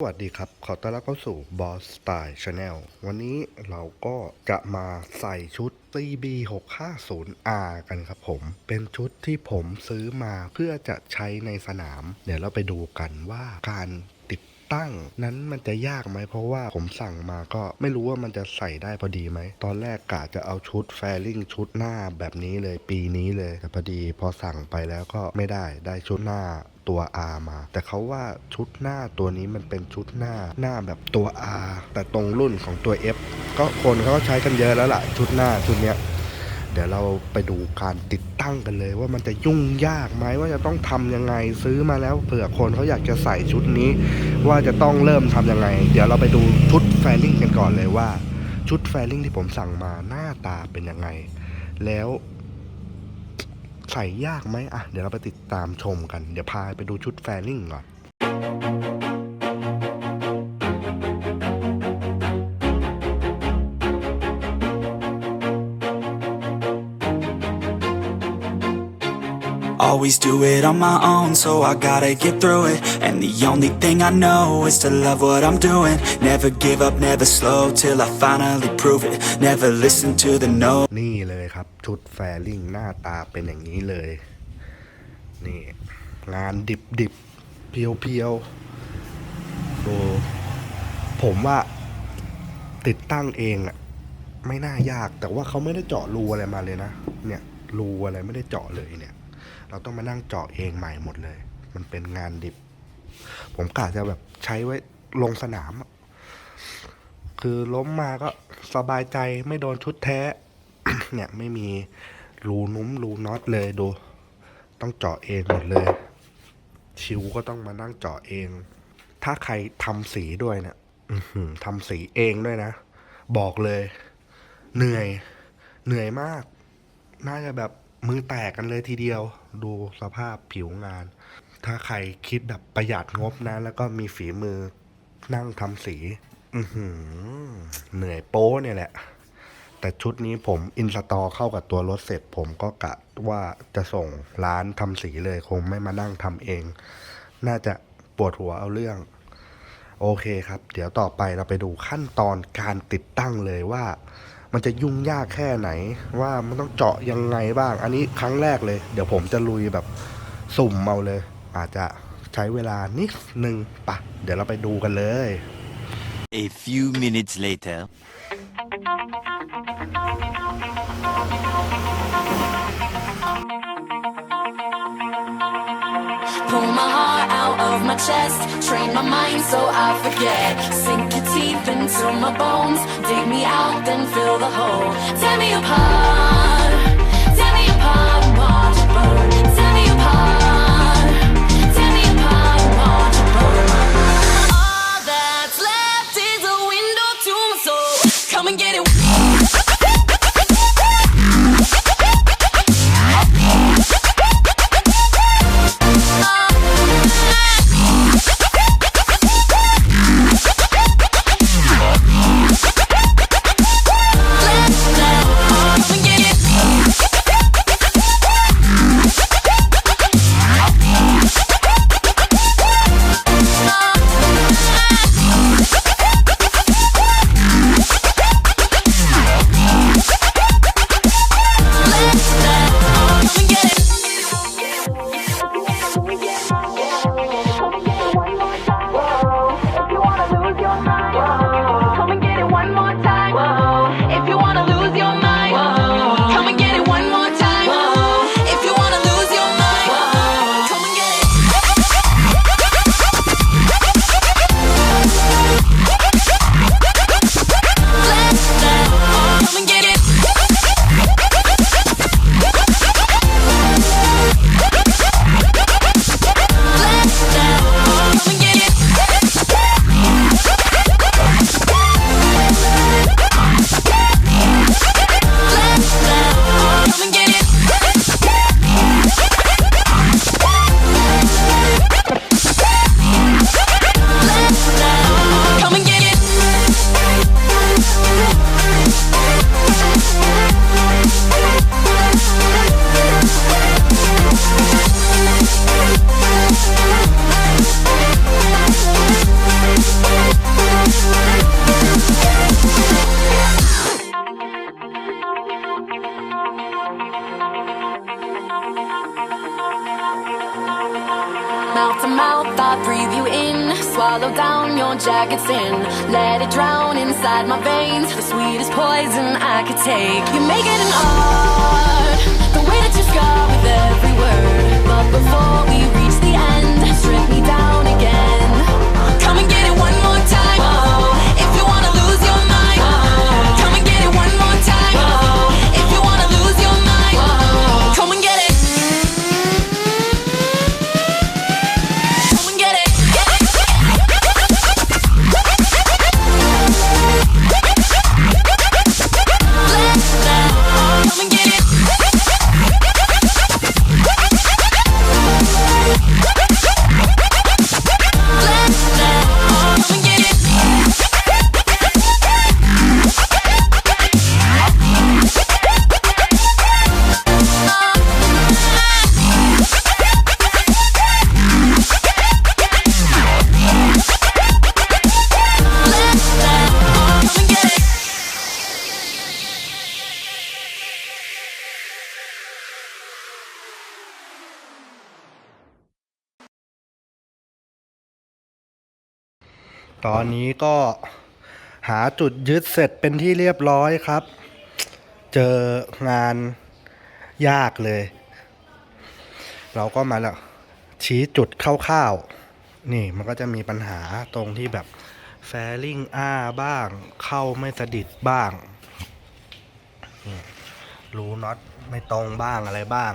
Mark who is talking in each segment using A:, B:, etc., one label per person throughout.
A: สวัสดีครับ ขอต้อนรับเข้าสู่ Boss Style Channel วันนี้เราก็จะมาใส่ชุด CB 650R กันครับผม เป็นชุดที่ผมซื้อมาเพื่อจะใช้ในสนาม เดี๋ยวเราไปดูกันว่าการติดตั้งนั้นมันจะยากไหมเพราะว่าผมสั่งมาก็ไม่รู้ว่ามันจะใส่ได้พอดีไหม ตอนแรกกะจะเอาชุดแฟริงชุดหน้าแบบนี้เลยปีนี้เลย แต่พอดีพอสั่งไปแล้วก็ไม่ได้ได้ชุดหน้า ตัว R มา แต่เขาว่าชุดหน้าตัวนี้มันเป็นชุดหน้าหน้าแบบตัว R แต่ตรงรุ่นของตัว F ก็คนเขาก็ใช้กันเยอะแล้วล่ะ ชุดหน้าชุดเนี้ยเดี๋ยวเราไปดูการติดตั้งกันเลย ว่ามันจะยุ่งยากไหมว่าจะต้องทำยังไงซื้อมาแล้วเผื่อคนเขาอยากจะใส่ชุดนี้ ว่าจะต้องเริ่มทำยังไง เดี๋ยวเราไปดูชุดแฟริ่งกันก่อนเลยว่าชุดแฟริ่งที่ผมสั่งมาหน้าตาเป็นยังไง แล้ว ใส่ยากไหมอะเดี๋ยวเราไปติดตามชมกัน เดี๋ยวพาไปดูชุดแฟริ่งก่อน
B: Always do it on my own, so I gotta get through it. And the only thing I know is to love what I'm doing. Never give up, never slow till I finally prove it. Never listen to the no.
A: นี่เลยครับ ชุดแฟริ่งหน้าตาเป็นอย่างนี้เลย นี่ งานดิบดิบเพียวเพียวๆดูผมว่าติดตั้งเองอะไม่น่ายากแต่ว่าเขาไม่ได้เจาะรูอะไรมาเลยนะ เนี่ยรูอะไรไม่ได้เจาะเลยเนี่ย เราต้องมานั่งเจาะเองใหม่หมดเลย มันเป็นงานดิบ ผมกะจะแบบใช้ไว้ลงสนามอะคือล้มมาก็สบายใจไม่โดนชุดแท้ เนี่ยไม่มีรูนุ้มรูน็อตเลยดู ต้องเจาะเองหมดเลย ชิวก็ต้องมานั่งเจาะเอง ถ้าใครทำสีด้วยเนี่ยทำสีเองด้วยนะ บอกเลย เหนื่อย เหนื่อยมาก น่าจะแบบ มือแตกกันเลยทีเดียว ดูสภาพผิวงาน ถ้าใครคิดแบบประหยัดงบนะ แล้วก็มีฝีมือนั่งทำสีเหนื่อยโป้เนี่ยแหละ แต่ชุดนี้ผมอินสตอเข้ากับตัวรถเสร็จ ผมก็กะว่าจะส่งร้านทำสีเลยคงไม่มานั่งทำเอง น่าจะปวดหัวเอาเรื่อง โอเคครับ เดี๋ยวต่อไปเราไปดูขั้นตอนการติดตั้งเลยว่า มันจะยุ่งยากแค่ไหน ว่ามันต้องเจาะยังไงบ้าง อันนี้ครั้งแรกเลย เดี๋ยวผมจะลุยแบบสุ่มเอาเลย อาจจะใช้เวลานิดนึงปะเดี๋ยวเราไปดูกันเลย
C: A few minutes later.
D: Pull my heart out of my chest, train my mind so I forget. Sink your teeth into my bones, dig me out, then fill the hole. Tear me apart, jacket's in. Let it drown inside my veins. The sweetest poison I could take. You make it an art. The way that you scar with every word. But before we
A: ตอนนี้ก็หาจุดยึดเสร็จเป็นที่เรียบร้อยครับ เจองานยากเลย เราก็มาแล้วชี้จุดคร่าวๆ นี่มันก็จะมีปัญหาตรงที่แบบแฟลิงอ้าบ้าง เข้าไม่สดิดบ้างรูน็อตไม่ตรงบ้างอะไรบ้าง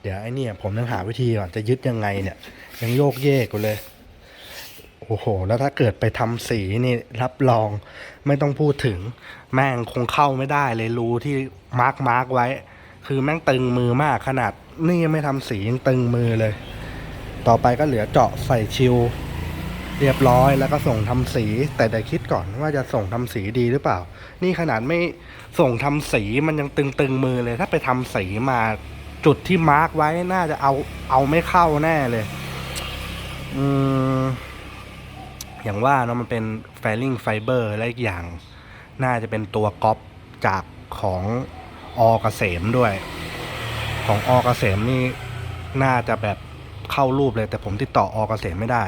A: เดี๋ยวไอ้นี่ผมต้องหาวิธีก่อนจะยึดยังไงเนี่ย ยังโยกเยกอยู่เลย โอ้โห แล้วถ้าเกิดไปทำสีนี่รับรองไม่ต้องพูดถึง แม่งคงเข้าไม่ได้เลยรูที่มาร์กมาร์กไว้ คือแม่งตึงมือมากขนาดนี่ยังไม่ทำสียังตึงมือเลย ต่อไปก็เหลือเจาะใส่ชิว เรียบร้อยแล้วก็ส่งทำสี แต่เดี๋ยวคิดก่อนว่าจะส่งทำสีดีหรือเปล่า นี่ขนาดไม่ส่งทำสีมันยังตึงๆมือเลย ถ้าไปทำสีมาจุดที่มาร์กไว้น่าจะเอาเอาไม่เข้าแน่เลย อืม อย่างว่าเนาะมันเป็นแฟลิงไฟเบอร์และอีกอย่าง น่าจะเป็นตัวก๊อปจากของอเกษมด้วย ของอเกษมนี่น่าจะแบบเข้ารูปเลย แต่ผมติดต่ออเกษมไม่ได้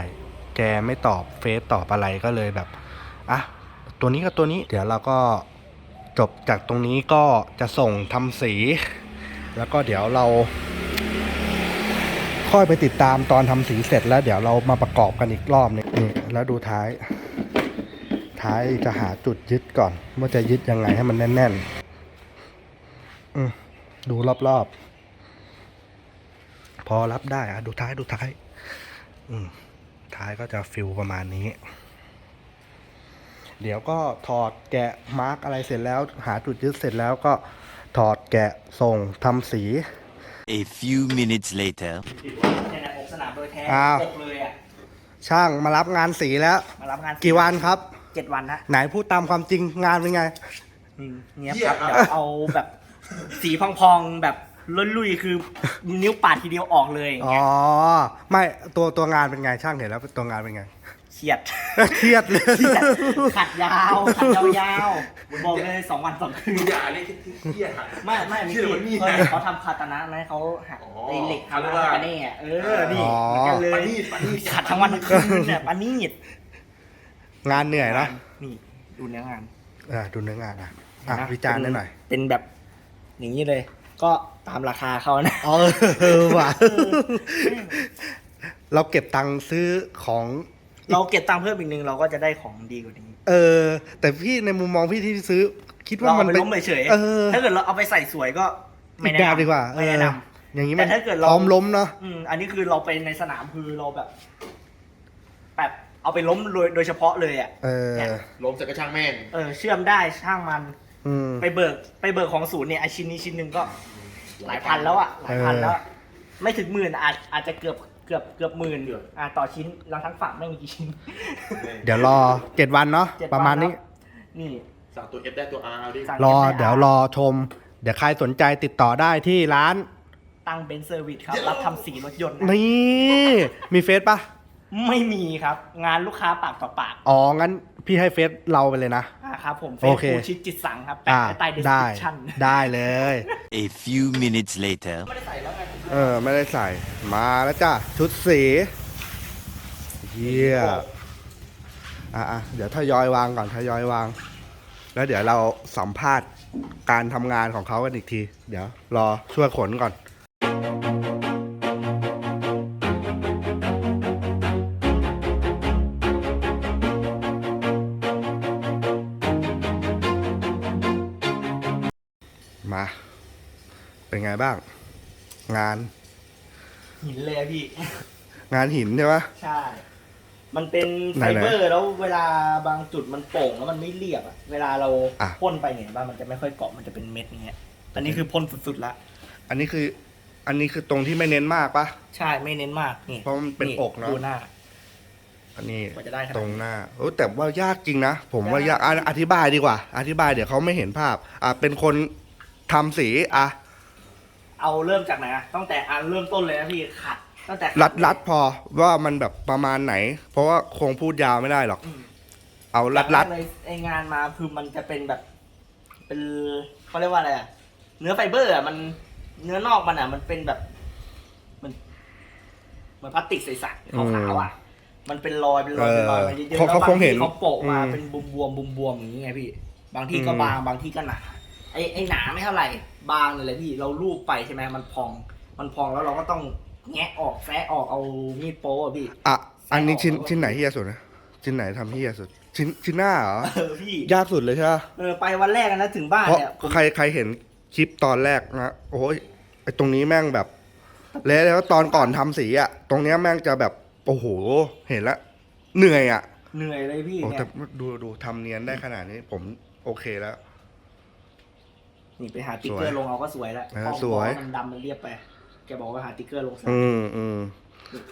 A: แกไม่ตอบเฟซตอบอะไรก็เลยแบบอะตัวนี้กับตัวนี้เดี๋ยวเราก็จบจากตรงนี้ก็จะส่งทำสี แล้วก็เดี๋ยวเรา ค่อยไปติดตามตอนทำสีเสร็จแล้ว เดี๋ยวเรามาประกอบกันอีกรอบนึงนี่แล้วดูท้าย ท้ายจะหาจุดยึดก่อน ว่าจะยึดยังไงให้มันแน่นๆอืดูรอบๆ พอรับได้อะดูท้ายดูท้าย อืมท้ายก็จะฟิลประมาณนี้ เดี๋ยวก็ถอดแกะมาร์กอะไรเสร็จแล้ว หาจุดยึดเสร็จแล้วก็ถอดแกะส่งทำสี
C: A few minutes later.
E: เนี่ยนะผมสนามโดยแท้
A: อ้าว
E: ตกเลยอะ
A: ช่างมารับงานสีแล้ว
E: มารับงาน
A: กี่วันครับ
E: เจ็ดวันนะ
A: ไหนพูดตามความจริงงานเป็นไง
E: อืมเนี้ยครับ เดี๋ยวเอาแบบ สีพองๆ แบบลุยๆ คือนิ้วปาดทีเดียวออกเลยอย่าง
A: อ๋อ
E: เงี้ย
A: ไม่ตัวตัวงานเป็นไงช่างเห็นแล้วตัวงานเป็นไง
E: เครียด
A: เครียดเลย
E: เครียดขัดยาวขัดยาวๆบอกเลยสองวันสองคืน
F: อย่าเรียกที่เที่ยหัก
E: ไม่ไม่มี
F: ที่เรานี่
E: เคย
F: นะ
E: เห็นเขาทำคาตานะไหมเขาหัก
F: อ๋อ
E: ไอ้เหล็ก
F: เขา
E: ทำ
F: เรียก
E: มา
F: ว่า
E: ปาเน่อะเออนี่
A: อ๋อ
E: เหมือนกันเลย
F: ปานี่ปานี่
E: ขัดทั้งวันทั้งคืนเนี่ยปานี่
A: งานเหนื่อยนะ
E: นี่ดูเนื้องาน
A: อะดูเนื้องานอะอะ
E: นะ
A: วิจารณ์ได้หน่อย
E: เป็นแบบอย่างนี้เลย ก็ตามราคาเขานะ
A: เออว่ะเราเก็บตังค์ซื้อของ
E: เราเก็บตังค์เพิ่มอีกนึงเราก็จะได้ของดีกว่านี้
A: เออ แต่พี่ในมุมมองพี่ที่ซื้อ คิดว่า
E: เรา
A: มั
E: เอา
A: น
E: ไป
A: เป็น
E: ล้มเฉย
A: เออ
E: ถ้าเกิดเราเอาไปใส่สวยก็
A: อี
E: ไม่
A: ก
E: แนะ
A: แบบ
E: นำ
A: ดีกว่า
E: ไม่แนะ
A: เออนำอย่างนี้
E: แต่
A: มัน
E: ถ้าเกิด
A: พ
E: เรา
A: ร้อมล้มเนาะ
E: อืมอันนี้คือเราไปในสนามคือเราแบบ แบบเอาไปล้มโดยโดยเฉพาะเลยอะ
A: เออ
E: เนี่ย
F: ล้มจากกระช่างแม่ง
E: เออเชื่อมได้ช่างมัน
A: อืม
E: ไปเบิกไปเบิกของศูนย์เนี่ยไอชิ้นนี้ชิ้นหนึ่งก็หลายพันแล้วอะหลายพันแล้วอะไม่ถึงหมื่นอาจอาจจะเกือบ เกือบเกือบหมื่นอะต่อชิ้นเราทั้งฝั่งไม่มีกี่ชิ้น
A: เดี๋ยวรอเจ็ดวันเนาะ
E: เจ็ด
A: ประมาณ
E: วัน
A: นี้
E: แล้วนี่
F: สั่งตัว F ได้ตัว R เอาดิ
E: สั่ง
A: รอ
E: ได้
A: เดี๋ยวรอชม เดี๋ยวใครสนใจติดต่อได้ที่ร้าน
E: ตั้งเบนซ์เซอร์วิสครับ รับทำสีรถยนต์นะ
A: นี่ มีเฟซปะ
E: ไม่มีครับ งานลูกค้าปากต่อปาก
A: อ๋อ งั้นพี่ให้เฟซเราไปเลยนะ
E: อ่าครับผมเฟ
A: โอ
E: ซ
A: เค
E: บุ๊กชิดจิตสั่งครับแปะ
A: อ่า
E: ไว้ใต้
A: ได้
E: description
A: ได้เลย
C: A few minutes later.
A: เออ ไม่ได้ใส่ มาแล้วจ้ะ ชุดสีเยี่ยอะอะเดี๋ยวทยอยวางก่อนทยอยวาง แล้วเดี๋ยวเราสัมภาษณ์การทำงานของเขากันอีกที เดี๋ยว รอช่วยขนก่อนมา เป็นไงบ้าง งาน
E: หินเลยอะพี่
A: งานหินใช่ปะ
E: ใช่ มันเป็นไฟ
A: ไหนๆ
E: เบอร์แล้วเวลาบางจุดมันโป่งแล้วมันไม่เรียบอะเวลาเรา
A: อะ
E: พ่นไปเนี่ยบ้างมันจะไม่ค่อยเกาะมันจะเป็นเม็ดอย่างเงี้ย อันนี้คือพ่นสุดๆละ
A: อันนี้คือ อันนี้คือตรงที่ไม่เน้นมากปะ
E: ใช่ไม่เน้นมากนี่
A: เพราะมันเป็นอกเนอะ
E: ดูหน้า
A: อันนี้
E: กว่าจะได้ขนาดนี้
A: ตรงหน้าโอ้แต่ว่ายากจริงนะ ผมว่ายาก
E: ยาก
A: อะอธิบายดีกว่า อธิบายเดี๋ยวเขาไม่เห็นภาพ อะเป็นคนทำสี อะ
E: เอาเริ่มจากไหนอะตั้งแต่อันเริ่มต้นเลยนะพี่ขัดตั้งแต่
A: รัดรัดพอว่ามันแบบประมาณไหน เพราะว่าคงพูดยาวไม่ได้หรอก
E: อืม
A: เอารัดรัด
E: เลยไองานมาคือมันจะเป็นแบบ เป็นเขาเรียกว่าอะไรอะเนื้อไฟเบอร์อะมันเนื้อนอกมันอะมันเป็นแบบมันเหมือนพลาสติกใสๆขาวๆอะมันเป็นรอยเป็นรอยเป็นรอยมาเยอะๆ
A: เขาเขาคงเห็น
E: แล้วบทีเขาโปะมา
A: อืม
E: เป็นบวมบวมบวมบวมๆอย่างนี้ไงพี่ บางที่ก็
A: อืม
E: บางบางที่ก็หนาไอไอหนาไม่เท่าไหร่ บางเลยแหละพี่เราลูบไปใช่ไหมมันพอง มันพองแล้วเราก็ต้องแงะออกแซะออกเอามีดโป๊ะอะพี่
A: อะอันนี้ชิ้น
E: ใส่ออก
A: ชิ้นไหนที่ยากสุดนะชิ้นไหนทำที่ยากสุด ชิ้นชิ้นหน้าเหรอ
E: เออพี่
A: ยากสุดเลยใช่ปะ
E: เออไปวันแรกอะนะถึงบ้าน
A: เพราะ
E: เนี่ยผม
A: ใครใครเห็นคลิปตอนแรกนะโอ้ยไอตรงนี้แม่งแบบแล้วแล้วตอนก่อนทำสีอะ ตรงเนี้ยแม่งจะแบบโอ้โห เห็นละเหนื่อยอะ
E: เหนื่อยเลยพี่
A: โอ้
E: เนี่
A: แต่
E: ย
A: ดูดูทำเนียนได้ขนาดนี้ผมโอเคแล้ว
E: นี่ไปหาติ๊กเกอ
A: สวย
E: ร์ลงเอาก็สวยแล้ว
A: เออ
E: เพราะ
A: สวย
E: เพราะมันดำมันเรียบไป แกบอกว่าหาติ๊กเกอร์ลงซะ
A: อืมอืม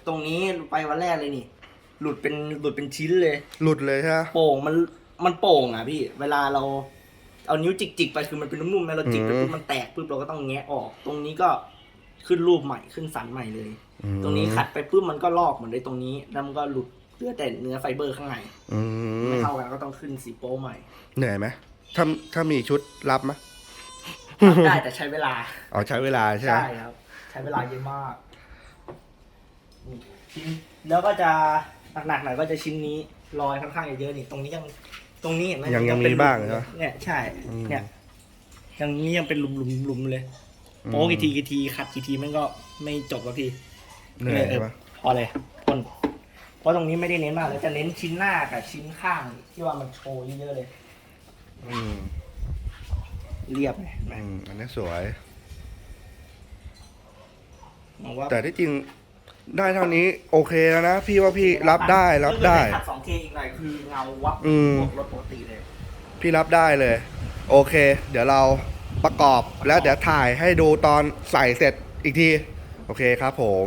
E: ตรงนี้ไปวันแรกเลยนี่ หลุดเป็นหลุดเป็นชิ้นเลย
A: หลุดเลยใช่ไหม
E: โป่งมันมันโป่งอะพี่ เวลาเราเอานิ้วจิกๆไปคือมันเป็นนุ่มๆไหมเราจิกไป
A: อืม
E: ปุ๊บมันแตกปุ๊บเราก็ต้องแงะออก ตรงนี้ก็ขึ้นรูปใหม่ขึ้นสันใหม่เลย
A: อืม
E: ตรงนี้ขัดไปปุ๊บมันก็ลอกเหมือนในตรงนี้แล้วมันก็หลุดเหลือแต่เนื้อไฟเบอร์ข้างใน
A: อืม
E: ไม่เข้ากันก็ต้องขึ้นสีโป้ใหม่
A: เหนื่อยไหมถ้าถ้ามีชุดรับไหม
E: ทำได้แต่ใช้เวลา
A: อ๋อใช้เวลาใช่ไหม
E: ใช่ครับ ใช้เวลาเยอะมากนี่ชิ้นแล้วก็จะหนักๆหน่อยก็จะชิ้นนี้รอยค่อนข้างจะเยอะนี่ตรงนี้ยังตรงนี้เห็นไหม
A: ยังยัง
E: เป็
A: มี
E: นหลุ
A: บ้างใช่ไหม
E: เนี่ยใช่
A: อืม
E: เนี่ยยังนี้ยังเป็นหลุมหลุมหลุมเลย
A: อืม
E: โป๊กี่ทีกี่ทีขัดกี่ทีมันก็ไม่จบแล้วพี่
A: เหนื่อยใช่ไหม
E: พอเลยพ่นเพราะตรงนี้ไม่ได้เน้นมากเลยจะเน้นชิ้นหน้ากับชิ้นข้างที่ว่ามันโชว์เยอะๆเลย
A: อืม
E: เรียบเลยเห็นไหม
A: อืมอันนี้สวย
E: มองว่า
A: แต่ที่จริงได้เท่านี้ โอเคแล้วนะ พี่ว่าพี่รับได้รับได้
E: ขัดสองเคอีกหน่อยคือเงาวับ
A: อืม
E: บวกรถปกติเลย
A: พี่รับได้เลย โอเค เดี๋ยวเราประกอบแล้วเดี๋ยวถ่ายให้ดูตอนใส่เสร็จอีกที โอเคครับผม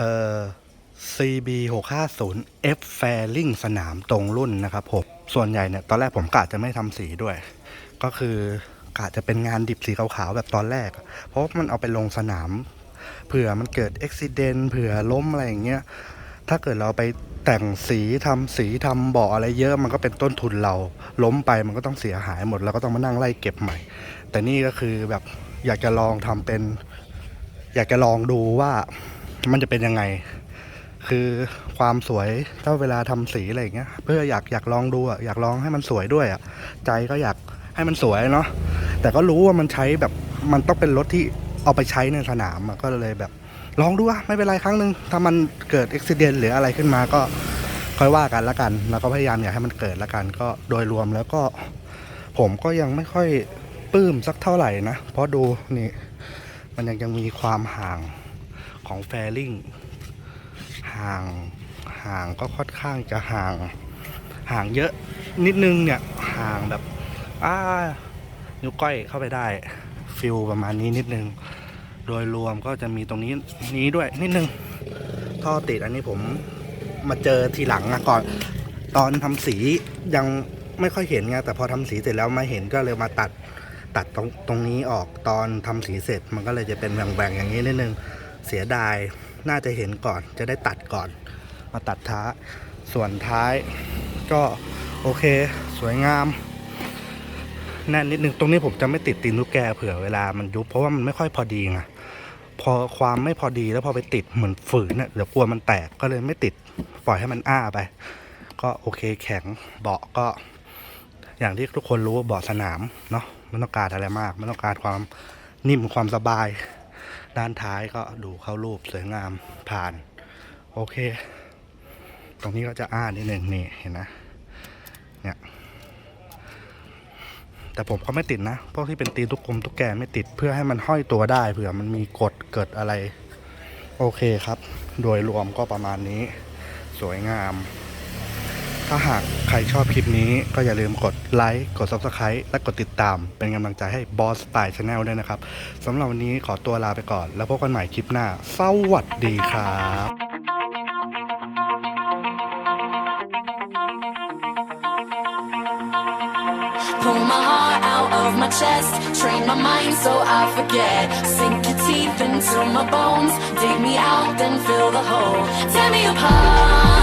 A: เอ่อ CB 650 F Fairing สนามตรงรุ่นนะครับผมส่วนใหญ่เนี่ย ตอนแรกผมกะจะไม่ทำสีด้วย ก็คือกะจะเป็นงานดิบสีขาวๆแบบตอนแรก เพราะามันเอาไปลงสนาม เผื่อมันเกิดอุบิเหตุเผื่อล้มอะไรอย่างเงี้ยถ้าเกิดเราไปแต่งสีทำสีทำเบาะอะไรเยอะมันก็เป็นต้นทุนเรา ล้มไปมันก็ต้องเสียหายหมดเราก็ต้องมานั่งไล่เก็บใหม่ แต่นี่ก็คือแบบอยากจะลองทำเป็น อยากจะลองดูว่า มันจะเป็นยังไง คือความสวยถ้าเวลาทำสีอะไรอย่างเงี้ย เพื่ออยากอยากลองดูอะอยากลองให้มันสวยด้วยอะใจก็อยากให้มันสวยเนาะแต่ก็รู้ว่ามันใช้แบบมันต้องเป็นรถที่เอาไปใช้ในสนามอะก็เลยแบบ ลองดูอะไม่เป็นไรครั้งหนึ่งถ้ามันเกิดอุบิเหตุหรืออะไรขึ้นมาก็ค่อยว่ากันละกัน แล้วก็พยายามอย่าให้มันเกิดละกันก็โดยรวมแล้วก็ ผมก็ยังไม่ค่อยปลื้มสักเท่าไหร่นะ เพราะดูนี่ มันยังยังมีความห่าง ของแฟลิงห่างห่างก็ค่อนข้างจะห่างห่างเยอะนิดนึงเนี่ยห่างแบบอ้านิ้วก้อยเข้าไปได้ฟิลประมาณนี้นิดนึง โดยรวมก็จะมีตรงนี้นี้ด้วยนิดนึงท่อติดอันนี้ผมมาเจอทีหลังอะก่อนตอนทำสียังไม่ค่อยเห็นไงแต่พอทำสีเสร็จแล้วมาเห็นก็เลยมาตัดตัดตรงตรงนี้ออกตอนทำสีเสร็จมันก็เลยจะเป็นแหว่งๆอย่างนี้นิดนึง เสียดายน่าจะเห็นก่อนจะได้ตัดก่อน มาตัดท้า ส่วนท้ายก็โอเคสวยงาม แน่นนิดนึงตรงนี้ผมจะไม่ติดตีนลูกแกเผื่อเวลามันยุบเพราะว่ามันไม่ค่อยพอดีไงพอความไม่พอดีแล้วพอไปติดเหมือนฝืนเน่ะเดี๋ยวกลัวมันแตกก็เลยไม่ติดปล่อยให้มันอ้าไป ก็โอเคแข็งเบาะก็ อย่างที่ทุกคนรู้เบาะสนามเนาะไม่ต้องการอะไรมากไม่ต้องการความนิ่มความสบาย ด้านท้ายก็ดูเข้ารูปสวยงามผ่าน โอเค ตรงนี้ก็จะอ้านิดนึงนี่เห็นนะ เนี่ย แต่ผมก็ไม่ติดนะ พวกที่เป็นตีนทุกกลมทุกแกไม่ติดเพื่อให้มันห้อยตัวได้เผื่อมันมีกฎเกิดอะไร โอเคครับ โดยรวมก็ประมาณนี้ สวยงาม ถ้าหากใครชอบคลิปนี้ก็อย่าลืมกดไลค์ กด Subscribe และกดติดตาม เป็นกำลังใจให้บอสไตายชาแนลด้วยนะครับสำหรับวันนี้ขอตัวลาไปก่อน แล้วพบกันใหม่คลิปหน้า สวัสดีครับ
D: of my chest Train my mind so I forget Sink your teeth into my bones Dig me out, then fill the hole Tear me apart